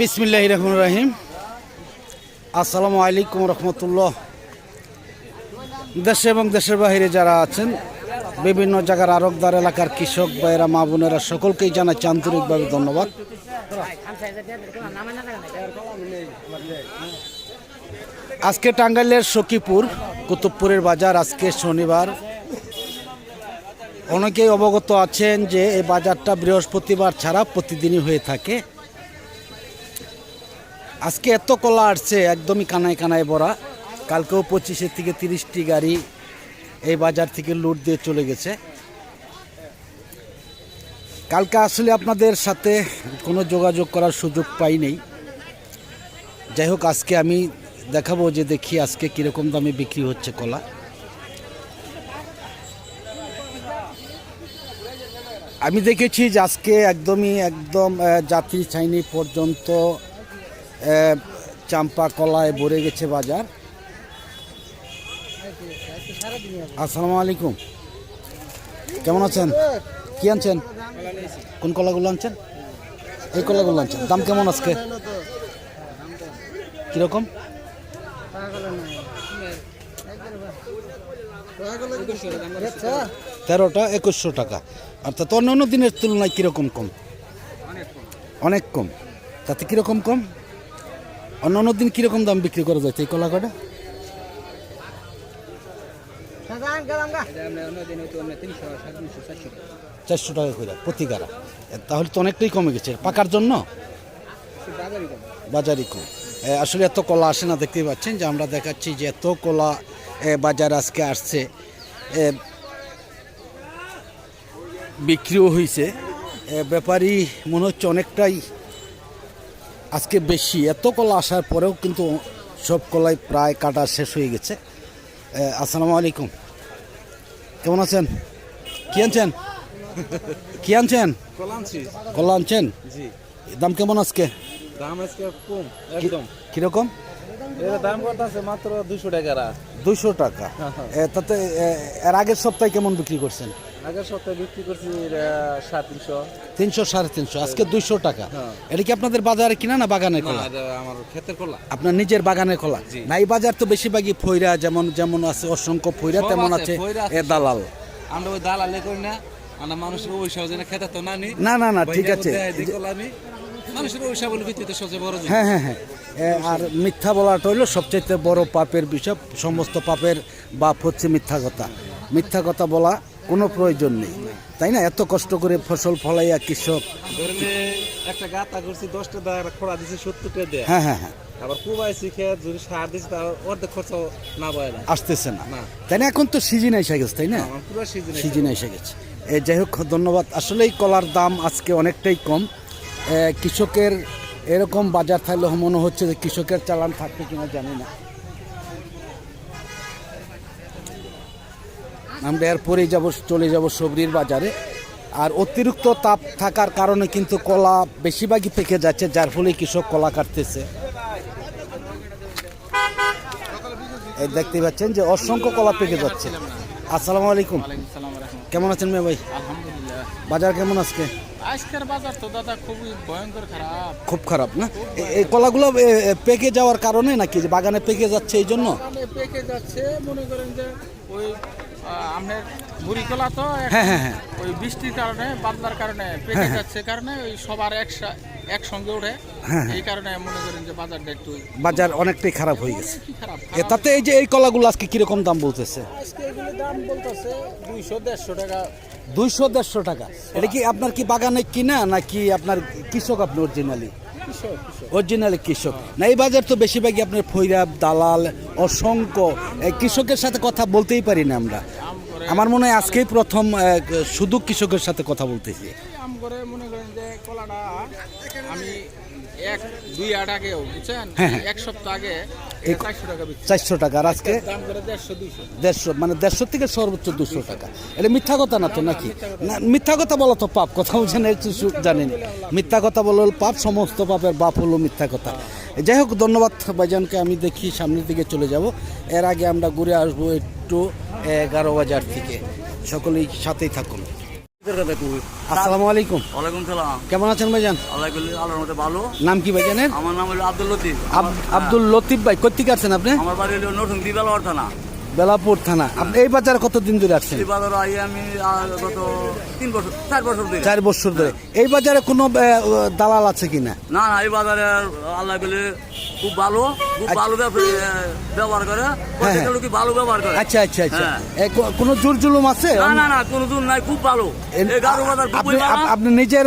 বিসমিল্লাহ রহমান রাহিম। আসসালামু আলাইকুম রহমতুল্লাহ। দেশে এবং দেশের বাইরে যারা আছেন, বিভিন্ন জায়গার আরকদার এলাকার কৃষক ভাইয়েরা, মা বোনেরা, সকলকেই জানাচ্ছি আন্তরিকভাবে ধন্যবাদ। আজকে টাঙ্গাইলের সখীপুর, কুতুবপুরের বাজার, আজকে শনিবার। অনেকেই অবগত আছেন যে এই বাজারটা বৃহস্পতিবার ছাড়া প্রতিদিনই হয়ে থাকে। আজকে এত কলা আসছে, একদমই কানায় কানায় ভরা। কালকেও পঁচিশে থেকে তিরিশটি গাড়ি এই বাজার থেকে লুট দিয়ে চলে গেছে। কালকে আসলে আপনাদের সাথে কোনো যোগাযোগ করার সুযোগ পাইনি যাই হোক, আজকে আমি দেখাবো যে দেখি আজকে কীরকম দামে বিক্রি হচ্ছে কলা। আমি দেখেছি যে আজকে একদমই একদম যাত্রী ছাইনি পর্যন্ত চাম্পা কলায় ভরে গেছে বাজার। আসসালামু আলাইকুম। কেমন আছেন? কি আনছেন? কোন কলাগুলো আনছেন? এই কলাগুলো আনছেন। দাম কেমন আজকে? কীরকম? তেরোটা একুশশো টাকা। অর্থাৎ অন্য অন্য দিনের তুলনায় কীরকম কম? অনেক কম। তাতে কীরকম কম? অন্য অন্য দিন কীরকম দাম বিক্রি করা যাচ্ছে এই কলা কটা? চারশো টাকা করে প্রতি গাড়া। তাহলে তো অনেকটাই কমে গেছে। পাকার জন্য? বাজারই কম। আসলে এত কলা আসে না দেখতেই পাচ্ছেন যে আমরা দেখাচ্ছি যে এত কলা এ, বাজার আজকে আসছে। বিক্রিও হয়েছে ব্যাপারী মনে হচ্ছে অনেকটাই আজকে বেশি। এত কলা আসার পরেও কিন্তু সব কলাই প্রায় কাটা শেষ হয়ে গেছে। আসসালামু আলাইকুম। কেমন আছেন? কি আনছেন? কি আনছেন? কলা আনছেন? জি। দাম কেমন আজকে? দাম আজকে কম একদম। কীরকম? দাম কত আছে? মাত্র দুশো টাকা। দুইশো টাকা। তাতে এর আগের সপ্তাহে কেমন বিক্রি করছেন? আগের সপ্তাহে বিক্রি করছি সাড়ে তিনশো। তিনশো সাড়ে তিনশো। আজকে দুইশো টাকা। হ্যাঁ। এটা কি আপনাদের বাজারে কিনা না বাগানের কলা আমার ক্ষেতের কলা আপনার নিজের বাগানের কলা জি। না এই বাজার তো বেশিরভাগই ফইরা যেমন যেমন আছে অসংখ্য ফইরা তেমন আছে, এ দালাল। আমরা ওই দালালে করি না আমরা মানুষের ওই সহজে খেতে তো নানি না। না না ঠিক আছে। মানুষের ওই সব ভিত্তিতে সবচেয়ে বড় হ্যাঁ হ্যাঁ হ্যাঁ। আর মিথ্যা বলাটা হইল সবচেয়ে বড় পাপের বিষয় সমস্ত পাপের বাপ হচ্ছে মিথ্যা কথা। মিথ্যা কথা বলা কোনো প্রয়োজন নেই। তাই না? এত কষ্ট করে ফসল ফলাইয়া কৃষক একটা গাতা করছি দশটা টাকা খোড়া দিছি সত্তর টাকা দেয়। হ্যাঁ হ্যাঁ হ্যাঁ। আবার কুবাইছি খেত যদি সার দিছি তার অর্ধেক খরচ না পায় না। আসতেছে না। তাই না? এখন তো সিজন এসে গেছে তাই না? পুরো সিজন সিজন এসে গেছে। যাই হোক ধন্যবাদ। আসলেই কলার দাম আজকে অনেকটাই কম। কৃষকের এরকম বাজার থাকলে মনে হচ্ছে যে কৃষকের চালান থাকবে কিনা জানি না। আমরা এরপরেই যাব চলে যাব সবরির বাজারে। আর অতিরিক্ত তাপ থাকার কারণে কিন্তু কলা বেশিরভাগই পেকে যাচ্ছে যার ফলে কৃষক কলা কাটতেছে। এই দেখতে পাচ্ছেন যে অসংখ্য কলা পেকে যাচ্ছে। আসসালামু আলাইকুম। কেমন আছেন মেয়ে ভাই? বাজার কেমন আজকে? আজকের বাজার তো দাদা খুবই ভয়ঙ্কর খারাপ। খুব খারাপ না? এই কলাগুলো পেকে যাওয়ার কারণে নাকি যে বাগানে পেকে যাচ্ছে এই জন্য? পেকে যাচ্ছে মনে করেন যে ওই আহ, আপনার মুড়ি কলা তো হ্যাঁ হ্যাঁ হ্যাঁ। ওই বৃষ্টির কারণে বাদলার কারণে পেকে যাচ্ছে কারণে ওই সবার একসা- একসঙ্গে হ্যাঁ, এই কারণে মনে করেন যে বাজারটা একটু বাজার অনেকটাই খারাপ হয়ে গেছে। এ, তাতে এই যে এই কলাগুলো আজকে কীরকম দাম বলতেছে? আজকে এগুলো দাম বলতেছে দুইশো দেড়শো টাকা। দুইশো দেড়শো টাকা। এটা কি আপনার কি বাগানে কিনা নাকি আপনার কৃষক আপনি অরিজিনালি অরিজিনালি কৃষক। না, এই বাজার তো বেশিরভাগই আপনার ফৈরাব, দালাল, অসংখ্য কৃষকের সাথে কথা বলতেই পারি না আমরা। আমার মনে হয় আজকেই প্রথম শুধু কৃষকের সাথে কথা বলতেছি। আম এক দুই আট আগেও বুঝছেন? হ্যাঁ, হ্যাঁ। এক সপ্তাহ আগে চারশো টাকা আর আজকে দেড়শো মানে দেড়শো থেকে সর্বোচ্চ দুশো টাকা। এটা মিথ্যা কথা না তো নাকি? না মিথ্যা কথা বলা তো পাপ কথা বলছেন একটু সু- জানেন। মিথ্যা কথা বলা পাপ সমস্ত পাপের বাপ হলো মিথ্যা কথা। যাই হোক ধন্যবাদ ভাইজানকে আমি দেখি সামনের দিকে চলে যাব। এর আগে আমরা ঘুরে আসব একটু এগারো বাজার থেকে। সকলেই সাথেই থাকুন। আসসালামু আলাইকুম। ওয়ালাইকুম সালাম। কেমন আছেন ভাইজান? আল্লাহর মতো ভালো। নাম কি ভাইজানের? আমার নাম হলো আব্দুল লতিফ। আব- আব্দুল লতিফ ভাই কোথেকে আছেন আপনি? আমার বাড়ি হলো নতুন দিবালওয়ার থানা। বেলাপুর থানা। আপনি এই বাজারে কতদিন ধরে আসছেন এই বাজারে আই আমি গত তিন বছর চার বছর ধরে। চার বছর ধরে। এই বাজারে কোনো দালাল আছে কিনা না? না এই বাজারে আল্লাহ করলে খুব ভালো খুব ভালো ব্যবহার করে। প্রত্যেকটা লোকই ভালো ব্যবহার করে। আচ্ছা আচ্ছা আচ্ছা। হ্যাঁ। কো- কোনো জোর জুলুম আছে? না না না কোনো দূর নাই খুব ভালো। বাজার আপনি খুবই ভালো। আপনি নিজের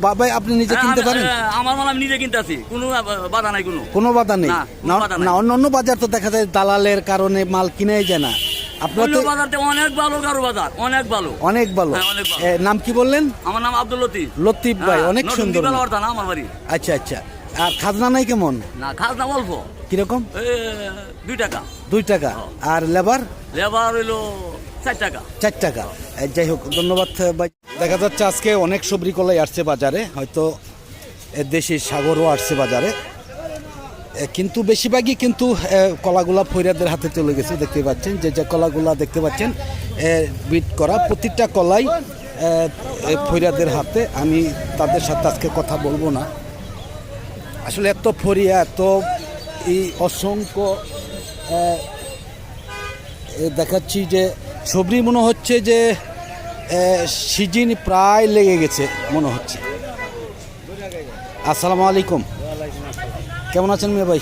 বাবাই আপনি নিজে হ্যাঁ, কিনতে পারেন? হ্যাঁ, আমার মাল আমি নিজে কিনতে আছি কোনো বাধা নাই কোনো। কোনো বাধা নেই? না, কোনো। অন্য অন্য বাজার তো দেখা যায় দালালের কারণে মাল না। আপনার তো বাজারতে অনেক ভালো গারো বাজার অনেক ভালো। অনেক ভালো। অনেক ভালো। এ, নাম কি বললেন? আমার নাম আব্দুল লতিফ। লতিফ ভাই অনেক সুন্দর। নাম। দিবালওয়ার থানা আমার বাড়ি। আচ্ছা আচ্ছা। আর খাজনা নাই কেমন? না খাজনা অল্প। কীরকম? দুই টাকা। দুই টাকা। আর লেবার? লেবার হইল চার টাকা। চার টাকা। যাই হোক ধন্যবাদ ভাই। দেখা যাচ্ছে আজকে অনেক সবজি কলাই আসছে বাজারে। হয়তো এ, দেশি সাগরও আসছে বাজারে। কিন্তু বেশিরভাগই কিন্তু কলাগুলা ফৈরাদের হাতে চলে গেছে, দেখতে পাচ্ছেন। যে যে কলাগুলা দেখতে পাচ্ছেন বিট করা, প্রতিটা কলাই ফৈরাদের হাতে। আমি তাদের সাথে আজকে কথা বলব না। আসলে এত ফরিয়া, এত এই অসংখ্য দেখাচ্ছি যে সবরি মনে হচ্ছে যে সিজন প্রায় লেগে গেছে, মনে হচ্ছে। আসসালামু আলাইকুম। কেমন আছেন মেয়ে ভাই?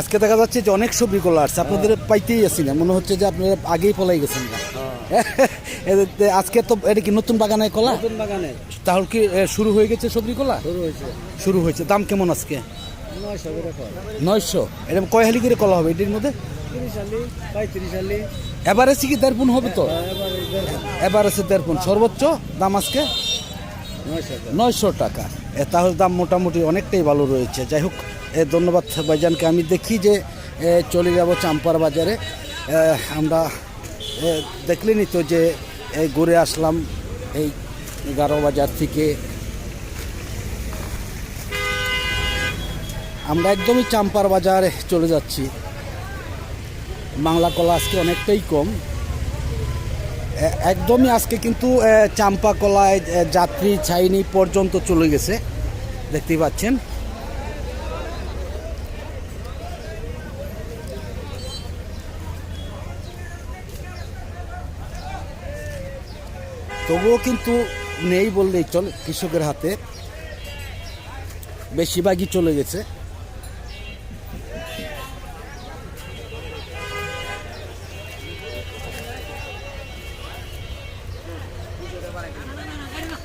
আজকে দেখা যাচ্ছে যে অনেক সবজি কলা আসছে। আপনাদের পাইতেই আসি না। মনে হচ্ছে যে আপনারা আগেই পলাই গেছেন। এ, আজকে তো এটা কি নতুন বাগানে কলা? নতুন বাগানে তাহলে কি শুরু হয়ে গেছে সবজি কলা? শুরু হয়েছে। শুরু হয়েছে। দাম কেমন আজকে? নয়শো এটা কয় হালি করে কলা হবে এটির মধ্যে? এভারেজে কি দেড় হবে তো? এবার এভারেজে দেড় পুন। সর্বোচ্চ দাম আজকে? নয়শো টাকা। তাহলে দাম মোটামুটি অনেকটাই ভালো রয়েছে। যাই হোক ধন্যবাদ ভাইজানকে। আমি দেখি যে চলে যাব চাম্পার বাজারে। আমরা এ, দেখলেনই তো যে ঘুরে আসলাম এই গারো বাজার থেকে। আমরা একদমই চাম্পার বাজারে চলে যাচ্ছি। বাংলা কলা আজকে অনেকটাই কম। একদমই আজকে কিন্তু চাম্পা কলায় যাত্রী ছাইনি পর্যন্ত চলে গেছে। দেখতেই পাচ্ছেন। তবুও কিন্তু নেই বললেই চল কৃষকের হাতে। বেশিরভাগই চলে গেছে।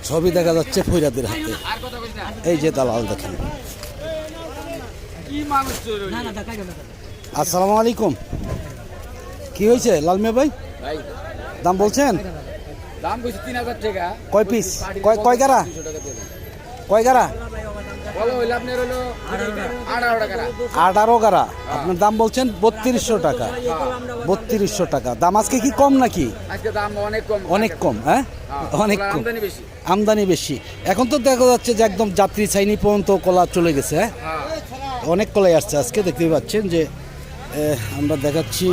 সবই দেখা যাচ্ছে ফৈরাদের হাতে। এই যে দালাল দেখেন। কি আসসালামু আলাইকুম। কি হয়েছে লালমিয়া ভাই? দাম বলছেন? দাম কইছি তিন হাজার টাকা। কয় পিস কয় কয় গারা কয় গারা আঠারো গারা। আপনার দাম বলছেন বত্রিশশো টাকা। বত্রিশশো টাকা। দাম আজকে কি কম নাকি? অনেক কম। হ্যাঁ? অনেক কম। আমদানি বেশি। এখন তো দেখা যাচ্ছে যে একদম যাত্রী চাইনি পর্যন্ত কলা চলে গেছে হ্যাঁ? হ্যাঁ। অনেক কলাই আসছে আজকে দেখতেই পাচ্ছেন যে আমরা দেখাচ্ছি।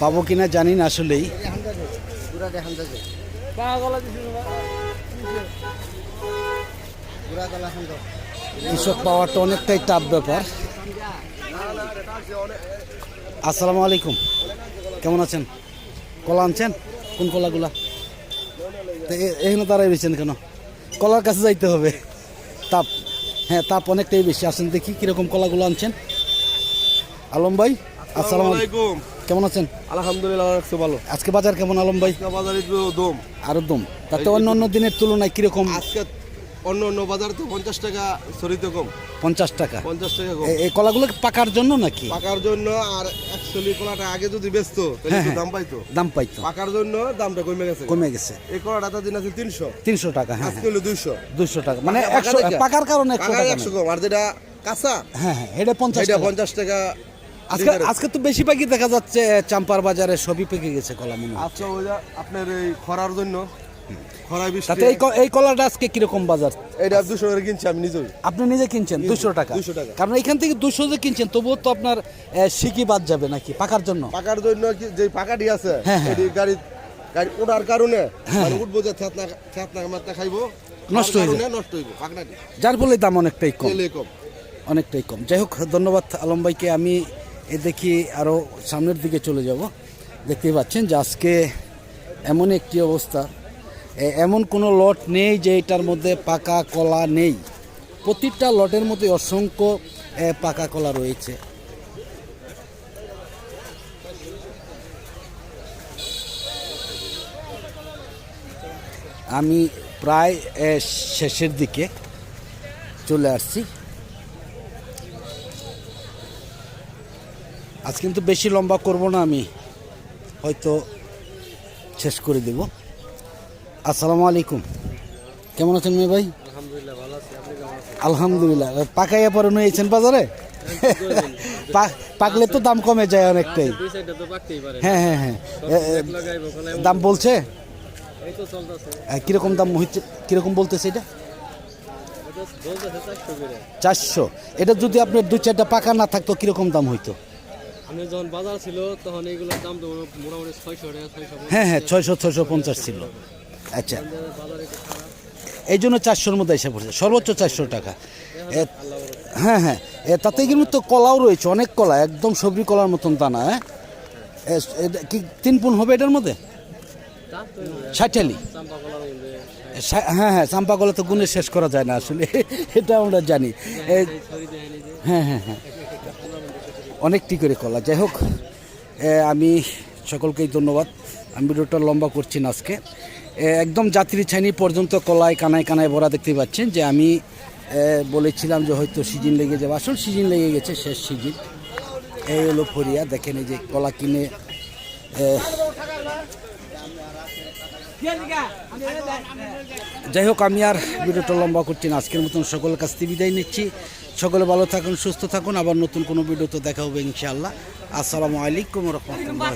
পাবো কিনা জানি না আসলেই। পুরা দেখান কৃষক পাওয়াটা অনেকটাই টাফ ব্যাপার। আসসালামু আলাইকুম। কেমন আছেন? কলা আনছেন? কোন কলাগুলা? তো এখানে দাঁড়াই রয়েছেন কেন? কলার কাছে যাইতে হবে। তাপ। হ্যাঁ তাপ অনেকটাই বেশি। আসেন দেখি কীরকম কলাগুলো আনছেন। আলম ভাই? আসসালামু আলাইকুম। কেমন আছেন? আলহামদুলিল্লাহ একটু ভালো। আজকে বাজার কেমন আলম ভাই? বাজার দম। আরও দম। তাতে অন্য অন্য দিনের তুলনায় কীরকম? আজকে অন্য অন্য বাজার তো পঞ্চাশ টাকা সরিতে কম। পঞ্চাশ টাকা। পঞ্চাশ টাকা কম। এই কলাগুলো পাকার জন্য নাকি? পাকার জন্য আর কলাটা আগে যদি বেচতো তাহলে দাম পাইতো। দাম পাইতো। পাকার জন্য দামটা কমে গেছে। কমে গেছে। এই কলাটা তো দিন আছে তিনশো। তিনশো টাকা হ্যাঁ আজকে হলো দুইশো। দুশো টাকা। মানে একশো। পাকার কারণে একশো টাকা একশো কম। আর যেটা কাঁচা হ্যাঁ হ্যাঁ এটা পঞ্চাশ টাকা। পঞ্চাশ টাকা আজকে আজকে তো বেশিরভাগই দেখা যাচ্ছে চাম্পার বাজারে সবই পেকে গেছে কলা মনে হয়। আচ্ছা ওই আপনার এই খরার জন্য খরায় বৃষ্টি। তাতে এই ক- এই কলাটা আজকে কীরকম বাজার? এটা দুশো করে কিনছি আমি নিজেই। আপনি নিজে কিনছেন? দুশো টাকা। 200 টাকা। কারণ এখান থেকে দুশো যে কিনছেন তবুও তো আপনার আহ, সিকি বাদ যাবে নাকি? পাকার জন্য? পাকার জন্য কি যে পাকাটি আছে হ্যাঁ, হ্যাঁ। এটি গাড়ি গাড়ি ওঠার কারণে মানে উঠবো যে থেতনা থেতনা মাত্রা খাইবো। নষ্ট হয়ে কারণে নষ্ট হইব পাকনাটি। যার ফলে দাম অনেকটাই কম। তেলে কম। অনেকটাই কম। যাই হোক ধন্যবাদ আলম ভাইকে। আমি এ দেখি আরও সামনের দিকে চলে যাব। দেখতেই পাচ্ছেন যে আজকে এমন একটি অবস্থা। এমন কোনো লট নেই যে এটার মধ্যে পাকা কলা নেই। প্রতিটা লটের মধ্যে অসংখ্য পাকা কলা রয়েছে। আমি প্রায় শেষের দিকে চলে আসছি। আজ কিন্তু বেশি লম্বা করব না আমি। হয়তো শেষ করে দেব। আসসালামু আলাইকুম। কেমন আছেন মেয়ে ভাই? আলহামদুলিল্লাহ পাকাইয়া পরে নিয়েছেন বাজারে? পাকলে তো দাম কমে যায় অনেকটাই। হ্যাঁ হ্যাঁ হ্যাঁ। দাম বলছে? কীরকম দাম হচ্ছে কীরকম বলতেছে এটা? চারশো এটা যদি আপনার দু চারটা পাকা না থাকতো কীরকম দাম হইতো? আমি যখন বাজার ছিল, তখন এইগুলোর দাম হ্যাঁ হ্যাঁ ছয়শো ছয়শো পঞ্চাশ ছিল। আচ্ছা। এই জন্য চারশোর মধ্যে এসে পড়ছে। সর্বোচ্চ চারশো টাকা। হ্যাঁ হ্যাঁ। তাতে কিন্তু কলাও রয়েছে, অনেক কলা, একদম সবজি কলার মতন দানা হ্যাঁ? কি তিন পুন হবে এটার মধ্যে? ষাটালি হ্যাঁ হ্যাঁ চাম্পা কলা তো গুণে শেষ করা যায় না আসলে, এটা আমরা জানি। হ্যাঁ হ্যাঁ হ্যাঁ। অনেকটি করে কলা। যাই হোক আমি সকলকেই ধন্যবাদ। আমি ভিডিওটা লম্বা করছি না আজকে। একদম যাত্রী ছাইনি পর্যন্ত কলায় কানায় কানায় ভরা দেখতে পাচ্ছেন যে আমি বলেছিলাম যে হয়তো সিজন লেগে যাবে। আসল সিজন লেগে গেছে, শেষ সিজন। এই হলো ফরিয়া দেখেন এই যে কলা কিনে যাই হোক, আমি আর ভিডিওটা লম্বা করছি না। আজকের মতন সকলের কাছ থেকে বিদায় নিচ্ছি। সকলে ভালো থাকুন, সুস্থ থাকুন। আবার নতুন কোনো ভিডিওতে দেখা হবে ইনশাআল্লাহ। আসসালামু আলাইকুম রহমতুল্লাহ।